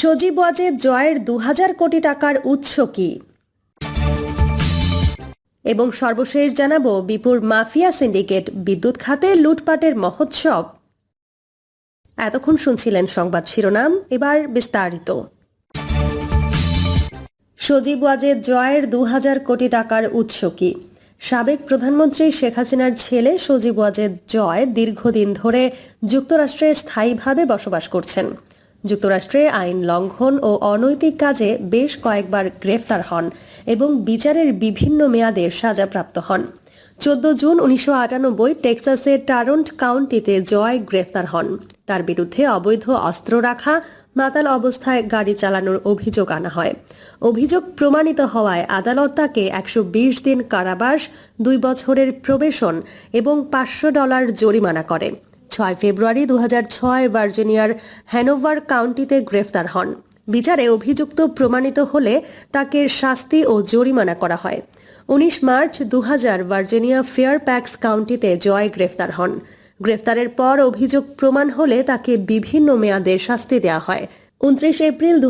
সজীব ওয়াজেদ জয়ের দু হাজার কোটি টাকার উৎস কি? এবং সর্বশেষ জানাব বিপুর মাফিয়া সিন্ডিকেট বিদ্যুৎ খাতে লুটপাটের মহোৎসব। এতক্ষণ শুনছিলেন সংবাদ শিরোনাম, এবার বিস্তারিত। সজীব ওয়াজেদ জয়ের দু হাজার কোটি টাকার উৎস কি? সাবেক প্রধানমন্ত্রী শেখ হাসিনার ছেলে সজীব ওয়াজেদ জয় দীর্ঘদিন ধরে যুক্তরাষ্ট্রে স্থায়ীভাবে বসবাস করছেন। যুক্তরাষ্ট্রে আইন লঙ্ঘন ও অনৈতিক কাজে বেশ কয়েকবার গ্রেফতার হন এবং বিচারের বিভিন্ন মেয়াদে সাজাপ্রাপ্ত হন। চোদ্দ জুন উনিশশো আটানব্বই টেক্সাসের টারন্ট কাউন্টিতে জয় গ্রেফতার হন। তার বিরুদ্ধে অবৈধ অস্ত্র রাখা, মাতাল অবস্থায় গাড়ি চালানোর অভিযোগ আনা হয়। অভিযোগ প্রমাণিত হওয়ায় আদালত তাকে একশো বিশ দিন কারাবাস, দুই বছরের প্রবেশন এবং পাঁচশো ডলার জরিমানা করে। ছয় ফেব্রুয়ারি দু ছয় ভার্জিনিয়ার হ্যানোভার কাউন্টিতে গ্রেফতার হন। বিচারে অভিযুক্ত প্রমাণিত হলে তাকে শাস্তি ও জরিমানা করা হয়। উনিশ মার্চ দু ভার্জিনিয়া ফেয়ার প্যাক্স কাউন্টিতে জয় গ্রেফতার হন। গ্রেফতারের পর অভিযোগ প্রমাণ হলে তাকে বিভিন্ন মেয়াদে শাস্তি দেওয়া হয়। উনত্রিশ এপ্রিল দু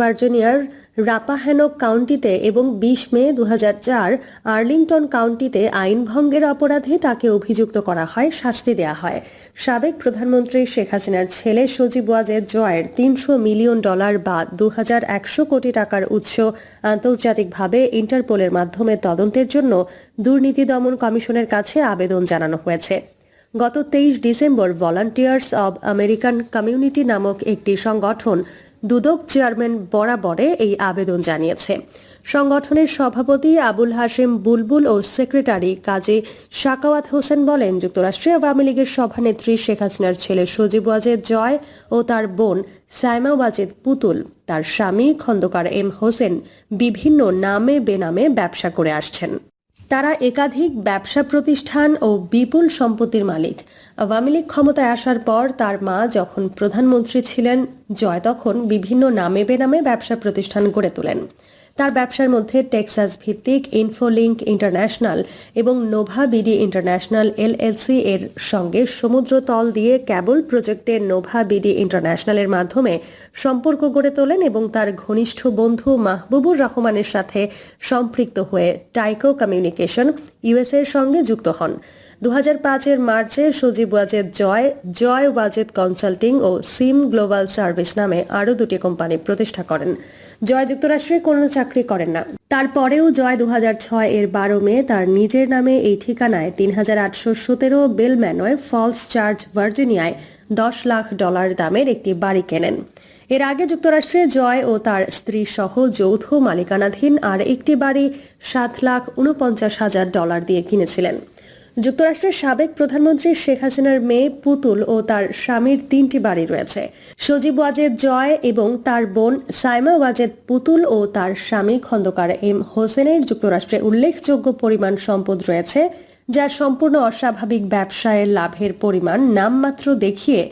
ভার্জিনিয়ার রাপাহ্যানক কাউন্টিতে এবং বিশ মে দু হাজার চার আর্লিংটন কাউন্টিতে আইন ভঙ্গের অপরাধে তাকে অভিযুক্ত করা হয়, শাস্তি দেওয়া হয়। সাবেক প্রধানমন্ত্রী শেখ হাসিনার ছেলে সজীব ওয়াজেদ জয়ের তিনশো মিলিয়ন ডলার বা দু হাজার একশো কোটি টাকার উৎস আন্তর্জাতিকভাবে ইন্টারপোলের মাধ্যমে তদন্তের জন্য দুর্নীতি দমন কমিশনের কাছে আবেদন জানানো হয়েছে। গত তেইশ December volunteers of American community নামক একটি সংগঠন দুদক চেয়ারম্যান বরাবরে এই আবেদন জানিয়েছে। সংগঠনের সভাপতি আবুল হাশেম বুলবুল ও সেক্রেটারি কাজী শাকাওয়াত হোসেন বলেন যুক্তরাষ্ট্রে আওয়ামী লীগের সভানেত্রী শেখ হাসিনার ছেলে সজীব ওয়াজেদ জয় ও তার বোন সাইমা ওয়াজেদ পুতুল, তার স্বামী খন্দকার এম হোসেন বিভিন্ন নামে বেনামে ব্যবসা করে আসছেন। তারা একাধিক ব্যবসা প্রতিষ্ঠান ও বিপুল সম্পত্তির মালিক। আওয়ামী লীগ ক্ষমতায় আসার পর তার মা যখন প্রধানমন্ত্রী ছিলেন, জয় তখন বিভিন্ন নামে বেনামে ব্যবসা প্রতিষ্ঠান গড়ে তোলেন। তার ব্যবসার মধ্যে টেক্সাস ভিত্তিক ইনফোলিঙ্ক ইন্টারন্যাশনাল এবং নোভা বিডি ইন্টারন্যাশনাল এলএলসি এর সঙ্গে সমুদ্র তল দিয়ে ক্যাবল প্রজেক্টের নোভা বিডি ইন্টারন্যাশনালের মাধ্যমে সম্পর্ক গড়ে তোলেন এবং তার ঘনিষ্ঠ বন্ধু মাহবুবুর রহমানের সাথে সম্পৃক্ত হয়ে টাইকো কমিউনিকেশন ইউএস এর সঙ্গে যুক্ত হন। দু পাঁচের মার্চে সজীব ওয়াজেদ জয় জয় ওয়াজেদ কনসাল্টিং ও সিম গ্লোবাল সার্ভিস নামে আরও দুটি কোম্পানি প্রতিষ্ঠা করেন। জয় যুক্তরাষ্ট্রে কোনো চাকরি করেন না। তারপরেও জয় দু এর বারো মে তার নিজের নামে এই ঠিকানায় তিন হাজার আটশো সতেরো বেল ম্যানয় ফলস চার্চ, ভার্জিনিয়ায় দশ লাখ ডলার দামের একটি বাড়ি কেনেন। এর আগে যুক্তরাষ্ট্রে জয় ও তার স্ত্রী সহ যৌথ মালিকানাধীন আর একটি বাড়ি সাত লাখ উনপঞ্চাশ হাজার ডলার দিয়ে কিনেছিলেন। যুক্তরাষ্ট্রের সাবেক প্রধানমন্ত্রী শেখ হাসিনার মেয়ে পুতুল ও তার স্বামীর তিনটি বাড়ি রয়েছে। সজীব ওয়াজেদ জয় এবং তার বোন সাইমা ওয়াজেদ পুতুল ও তার স্বামী খন্দকার এম হোসেনের যুক্তরাষ্ট্রে উল্লেখযোগ্য পরিমাণ সম্পদ রয়েছে যা সম্পূর্ণ অস্বাভাবিক ব্যবসায়ের লাভের পরিমাণ নামমাত্র দেখিয়ে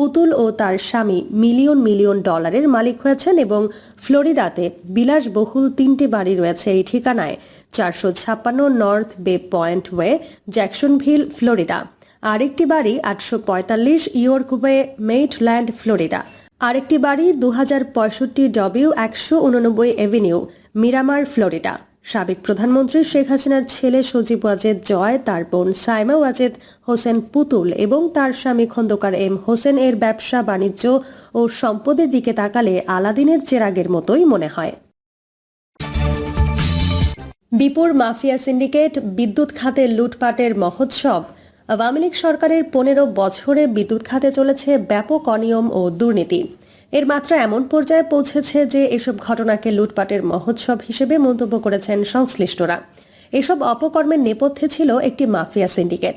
পুতুল ও তার স্বামী মিলিয়ন মিলিয়ন ডলারের মালিক হয়েছেন এবং ফ্লোরিডাতে বিলাসবহুল তিনটি বাড়ি রয়েছে এই ঠিকানায়, চারশো ছাপ্পান্ন নর্থ বে পয়েন্ট ওয়ে, জ্যাকসনভিল, ফ্লোরিডা। আরেকটি বাড়ি আটশো পঁয়তাল্লিশ ইয়র্ক ওয়ে মেইটল্যান্ড ফ্লোরিডা। আরেকটি বাড়ি দু হাজার পঁয়ষট্টি ডব্লিউ একশো উননব্বই এভিনিউ, মিরামার, ফ্লোরিডা। সাবেক প্রধানমন্ত্রী শেখ হাসিনার ছেলে সজীব ওয়াজেদ জয়, তার বোন সাইমা ওয়াজেদ, হোসেন পুতুল এবং তার স্বামী খন্দকার এম হোসেন এর ব্যবসা, বাণিজ্য ও সম্পদের দিকে তাকালে আলাদিনের চেরাগের মতোই মনে হয়। বিপুর মাফিয়া সিন্ডিকেট, বিদ্যুৎ খাতে লুটপাটের মহোৎসব। আওয়ামী লীগ সরকারের পনেরো বছরে বিদ্যুৎ খাতে চলেছে ব্যাপক অনিয়ম ও দুর্নীতি। এর মাত্রা এমন পর্যায়ে পৌঁছেছে যে এসব ঘটনাকে লুটপাটের মহোৎসব হিসেবে মন্তব্য করেছেন সংশ্লিষ্টরা। এসব অপকর্মের নেপথ্যে ছিল একটি মাফিয়া সিন্ডিকেট।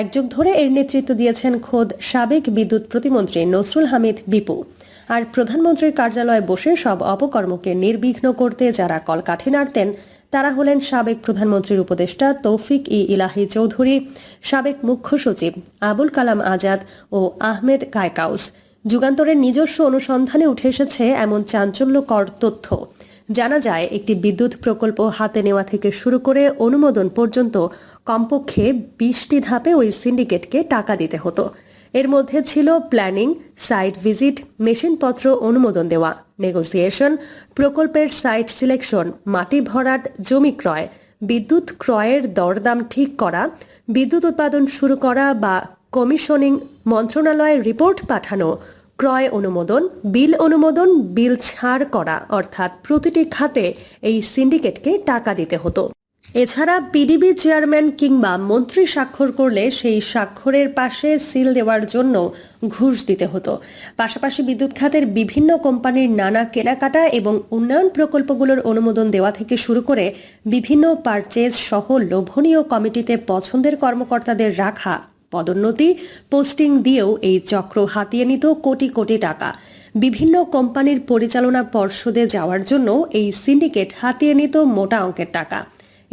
এক যুগ ধরে এর নেতৃত্ব দিয়েছেন খোদ সাবেক বিদ্যুৎ প্রতিমন্ত্রী নসরুল হামিদ বিপু। আর প্রধানমন্ত্রীর কার্যালয়ে বসে সব অপকর্মকে নির্বিঘ্ন করতে যারা কলকাঠি নাড়তেন, তারা হলেন সাবেক প্রধানমন্ত্রীর উপদেষ্টা তৌফিক ই ইলাহি চৌধুরী, সাবেক মুখ্য সচিব আবুল কালাম আজাদ ও আহমেদ কায়কাউস। যুগান্তরের নিজস্ব অনুসন্ধানে উঠে এসেছে এমন চাঞ্চল্যকর তথ্য। জানা যায়, একটি বিদ্যুৎ প্রকল্প হাতে নেওয়া থেকে শুরু করে অনুমোদন পর্যন্ত কমপক্ষে বিশটি ধাপে ওই সিন্ডিকেটকে টাকা দিতে হতো। এর মধ্যে ছিল প্ল্যানিং, সাইট ভিজিট, মেশিনপত্র অনুমোদন দেওয়া, নেগোসিয়েশন, প্রকল্পের সাইট সিলেকশন, মাটি ভরাট, জমি ক্রয়, বিদ্যুৎ ক্রয়ের দরদাম ঠিক করা, বিদ্যুৎ উৎপাদন শুরু করা বা কমিশনিং মন্ত্রণালয়ে রিপোর্ট পাঠানো, ক্রয় অনুমোদন, বিল অনুমোদন, বিল ছাড় করা, অর্থাৎ প্রতিটি খাতে এই সিন্ডিকেটকে টাকা দিতে হতো। এছাড়া পিডিবি চেয়ারম্যান কিংবা মন্ত্রী স্বাক্ষর করলে সেই স্বাক্ষরের পাশে সিল দেওয়ার জন্য ঘুষ দিতে হতো। পাশাপাশি বিদ্যুৎ খাতের বিভিন্ন কোম্পানির নানা কেনাকাটা এবং উন্নয়ন প্রকল্পগুলোর অনুমোদন দেওয়া থেকে শুরু করে বিভিন্ন পারচেজ সহ লোভনীয় কমিটিতে পছন্দের কর্মকর্তাদের রাখা পদোন্নতি, পোস্টিং দিয়েও এই চক্র হাতিয়ে নিত কোটি কোটি টাকা। বিভিন্ন কোম্পানির পরিচালনা পর্ষদে যাওয়ার জন্য এই সিন্ডিকেট হাতিয়ে নিত মোটা অঙ্কের টাকা।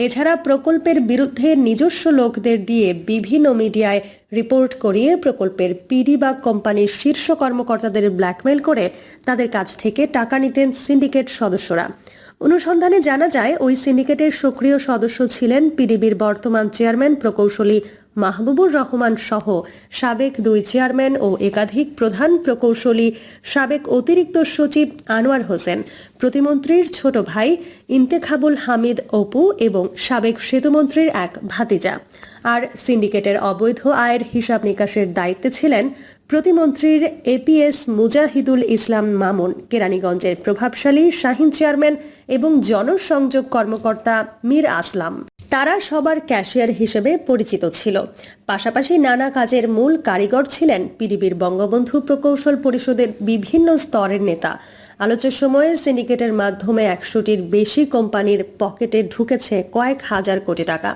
এছাড়া প্রকল্পের বিরুদ্ধে নিজস্ব লোকদের দিয়ে বিভিন্ন মিডিয়ায় রিপোর্ট করিয়ে প্রকল্পের পিডি বা কোম্পানির শীর্ষ কর্মকর্তাদের ব্ল্যাকমেল করে তাদের কাছ থেকে টাকা নিতেন সিন্ডিকেট সদস্যরা। অনুসন্ধানে জানা যায়, ওই সিন্ডিকেটের সক্রিয় সদস্য ছিলেন পিডিবির বর্তমান চেয়ারম্যান প্রকৌশলী মাহবুবুর রহমান সহ সাবেক দুই চেয়ারম্যান ও একাধিক প্রধান প্রকৌশলী, সাবেক অতিরিক্ত সচিব আনোয়ার হোসেন, প্রতিমন্ত্রীর ছোট ভাই ইন্তেখাবুল হামিদ অপু এবং সাবেক সেতুমন্ত্রীর এক ভাতিজা। আর সিন্ডিকেটের অবৈধ আয়ের হিসাব নিকাশের দায়িত্বে ছিলেন প্রতিমন্ত্রীর এপিএস মুজাহিদুল ইসলাম মামুন, কেরানীগঞ্জের প্রভাবশালী শাহিন চেয়ারম্যান এবং জনসংযোগ কর্মকর্তা মীর আসলাম। তারা সবার ক্যাশিয়ার হিসেবে পরিচিত ছিল। পাশাপাশি নানা কাজের মূল কারিগর ছিলেন পিডিবির বঙ্গবন্ধু প্রকৌশল পরিষদের বিভিন্ন স্তরের নেতা। আলোচ্য সময়ে সিন্ডিকেটের মাধ্যমে একশোটির বেশি কোম্পানির পকেটে ঢুকেছে কয়েক হাজার কোটি টাকা।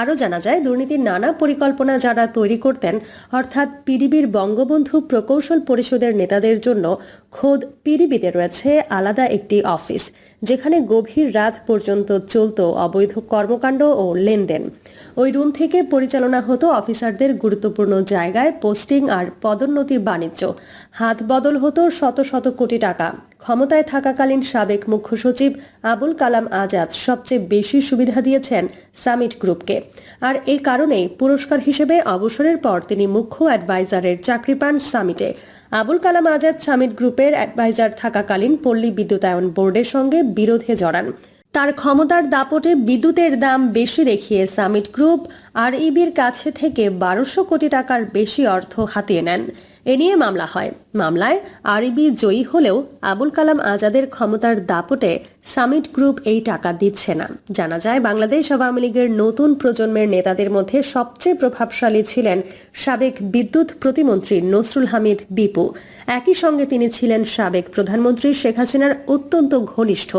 আরও জানা যায়, দুর্নীতির নানা পরিকল্পনা যারা তৈরি করতেন, অর্থাৎ পিডিবির বঙ্গবন্ধু প্রকৌশল পরিষদের নেতাদের জন্য খোদ পিডিবিতে রয়েছে আলাদা একটি অফিস, যেখানে গভীর রাত পর্যন্ত চলত অবৈধ কর্মকাণ্ড ও লেনদেন। ওই রুম থেকে পরিচালনা হতো অফিসারদের গুরুত্বপূর্ণ জায়গায়, পোস্টিং আর পদোন্নতি বাণিজ্য। হাত বদল হতো শত শত কোটি টাকা। ক্ষমতায় থাকাকালীন সাবেক মুখ্য সচিব আবুল কালাম আজাদ সবচেয়ে বেশি সুবিধা দিয়েছেন সামিট গ্রুপকে। আর এই কারণেই পুরস্কার হিসেবে অবসরের পর তিনি মুখ্য অ্যাডভাইজারের চাকরি পান সামিটে। আবুল কালাম আজাদ সামিট গ্রুপের অ্যাডভাইজার থাকাকালীন পল্লী বিদ্যুতায়ন বোর্ডের সঙ্গে বিরোধে জড়ান। তার ক্ষমতার দাপটে বিদ্যুতের দাম বেশি দেখিয়ে সামিট গ্রুপ আর ইবির কাছে থেকে বারোশো কোটি টাকার বেশি অর্থ হাতিয়ে নেন। এ নিয়ে মামলা হয়। মামলায় আরইবি জয়ী হলেও আবুল কালাম আজাদের ক্ষমতার দাপটে সামিট গ্রুপ এই টাকা দিচ্ছে না। জানা যায়, বাংলাদেশ আওয়ামী লীগের নতুন প্রজন্মের নেতাদের মধ্যে সবচেয়ে প্রভাবশালী ছিলেন সাবেক বিদ্যুৎ প্রতিমন্ত্রী নসরুল হামিদ বিপু। একই সঙ্গে তিনি ছিলেন সাবেক প্রধানমন্ত্রী শেখ হাসিনার অত্যন্ত ঘনিষ্ঠ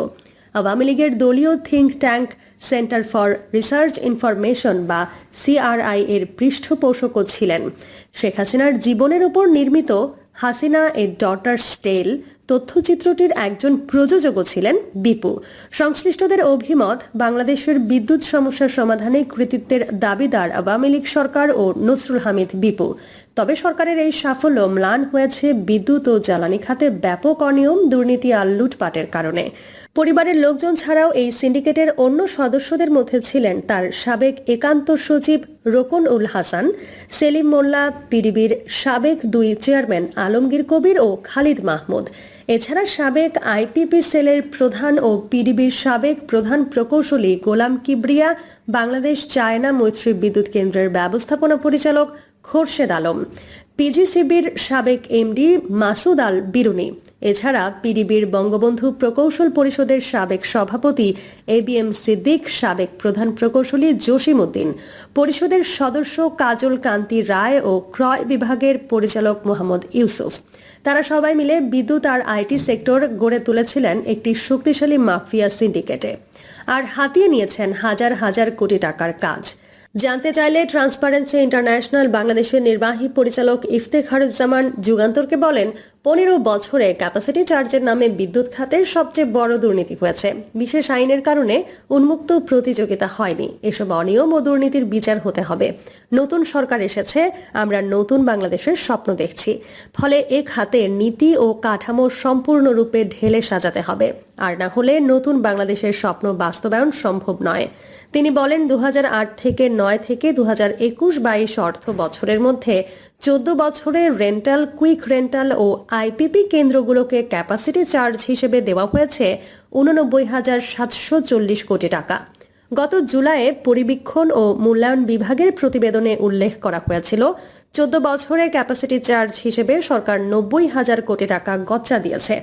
আওয়ামী লীগের দলীয় think tank centre for research information বা সিআরআই এর পৃষ্ঠপোষকও ছিলেন। শেখ হাসিনার জীবনের উপর নির্মিত হাসিনা এ ডটার স্টেল তথ্যচিত্রটির একজন প্রযোজকও ছিলেন বিপু। সংশ্লিষ্টদের অভিমত, বাংলাদেশের বিদ্যুৎ সমস্যার সমাধানে কৃতিত্বের দাবিদার আওয়ামী লীগ সরকার ও নসরুল হামিদ বিপু। তবে সরকারের এই সাফল্য ম্লান হয়েছে বিদ্যুৎ ও জ্বালানি খাতে ব্যাপক অনিয়ম, দুর্নীতি আর লুটপাটের কারণে। পরিবারের লোকজন ছাড়াও এই সিন্ডিকেটের অন্য সদস্যদের মধ্যে ছিলেন তার সাবেক একান্ত সচিব রোকন উল হাসান, সেলিম মোল্লা, পিডিবির সাবেক দুই চেয়ারম্যান আলমগীর কবির ও খালিদ মাহমুদ। এছাড়া সাবেক আইপিপি সেলের প্রধান ও পিডিবির সাবেক প্রধান প্রকৌশলী গোলাম কিবরিয়া, বাংলাদেশ চায়না মৈত্রী বিদ্যুৎ কেন্দ্রের ব্যবস্থাপনা পরিচালক খোরশেদ আলম। পিজিসিবির সাবেক এমডি মাসুদ আল বিরুনি এছাড়া পিডিবির বঙ্গবন্ধু প্রকৌশল পরিষদের সাবেক সভাপতি এ বি এম সিদ্দিক, সাবেক প্রধান প্রকৌশলী জসিম উদ্দিন পরিষদের সদস্য কাজল কান্তি রায় ও ক্রয় বিভাগের পরিচালক মোহাম্মদ ইউসুফ। তারা সবাই মিলে বিদ্যুৎ আর আইটি সেক্টর গড়ে তুলেছিলেন একটি শক্তিশালী মাফিয়া সিন্ডিকেটে আর হাতিয়ে নিয়েছেন হাজার হাজার কোটি টাকার কাজ। জানতে চাইলে ট্রান্সপারেন্সি ইন্টারন্যাশনাল বাংলাদেশের নির্বাহী পরিচালক ইফতেখারুজ্জামান যুগান্তরকে বলেন পনেরো বছরে ক্যাপাসিটি চার্জের নামে বিদ্যুৎ খাতের সবচেয়ে বড় দুর্নীতি হয়েছে। বিশেষ আইনের কারণে উন্মুক্ত প্রতিযোগিতা হয়নি। এসব অনিয়ম ও দুর্নীতির বিচার হতে হবে। নতুন সরকার এসেছে, আমরা নতুন বাংলাদেশের স্বপ্ন দেখছি। ফলে এ খাতের নীতি ও কাঠামো সম্পূর্ণরূপে ঢেলে সাজাতে হবে। আর না হলে নতুন বাংলাদেশের স্বপ্ন বাস্তবায়ন সম্ভব নয়। তিনি বলেন দু হাজার আট থেকে নয় থেকে দু হাজার একুশ বাইশ অর্থ বছরের মধ্যে চোদ্দ বছরের রেন্টাল, কুইক রেন্টাল ও আইপিপি কেন্দ্রগুলোকে ক্যাপাসিটি চার্জ হিসেবে দেওয়া হয়েছে উননব্বই হাজার সাতশো চল্লিশ কোটি টাকা। গত জুলাইয়ে পরিবীক্ষণ ও মূল্যায়ন বিভাগের প্রতিবেদনে উল্লেখ করা হয়েছিল, চোদ্দ বছরের ক্যাপাসিটি চার্জ হিসেবে সরকার নব্বই হাজার কোটি টাকা গচ্চা দিয়েছে।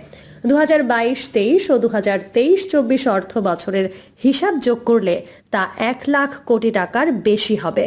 দু হাজার বাইশ তেইশ ও দু হাজার তেইশ চব্বিশ অর্থ বছরের হিসাব যোগ করলে তা এক লাখ কোটি টাকার বেশি হবে।